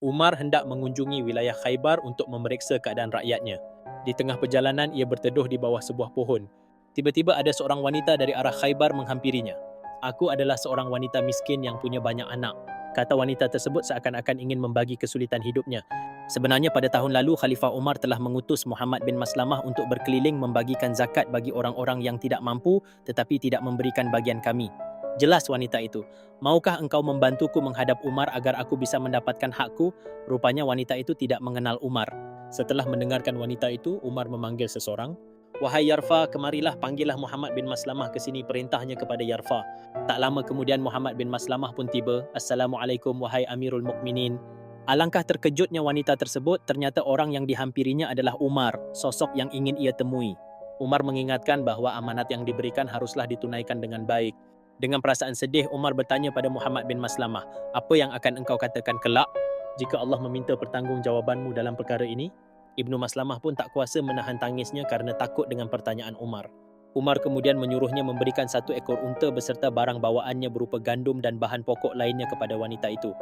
Umar hendak mengunjungi wilayah Khaybar untuk memeriksa keadaan rakyatnya. Di tengah perjalanan, ia berteduh di bawah sebuah pohon. Tiba-tiba ada seorang wanita dari arah Khaybar menghampirinya. Aku adalah seorang wanita miskin yang punya banyak anak. Kata wanita tersebut seakan-akan ingin membagi kesulitan hidupnya. Sebenarnya pada tahun lalu Khalifah Umar telah mengutus Muhammad bin Maslamah untuk berkeliling membagikan zakat bagi orang-orang yang tidak mampu tetapi tidak memberikan bagian kami. Jelas wanita itu. Maukah engkau membantuku menghadap Umar agar aku bisa mendapatkan hakku? Rupanya wanita itu tidak mengenal Umar. Setelah mendengarkan wanita itu, Umar memanggil seseorang. Wahai Yarfa, kemarilah panggillah Muhammad bin Maslamah ke sini perintahnya kepada Yarfa. Tak lama kemudian Muhammad bin Maslamah pun tiba. Assalamualaikum wahai Amirul Mukminin. Alangkah terkejutnya wanita tersebut, ternyata orang yang dihampirinya adalah Umar, sosok yang ingin ia temui. Umar mengingatkan bahawa amanat yang diberikan haruslah ditunaikan dengan baik. Dengan perasaan sedih, Umar bertanya pada Muhammad bin Maslamah, apa yang akan engkau katakan kelak jika Allah meminta pertanggungjawabanmu dalam perkara ini? Ibnu Maslamah pun tak kuasa menahan tangisnya kerana takut dengan pertanyaan Umar. Umar kemudian menyuruhnya memberikan satu ekor unta beserta barang bawaannya berupa gandum dan bahan pokok lainnya kepada wanita itu.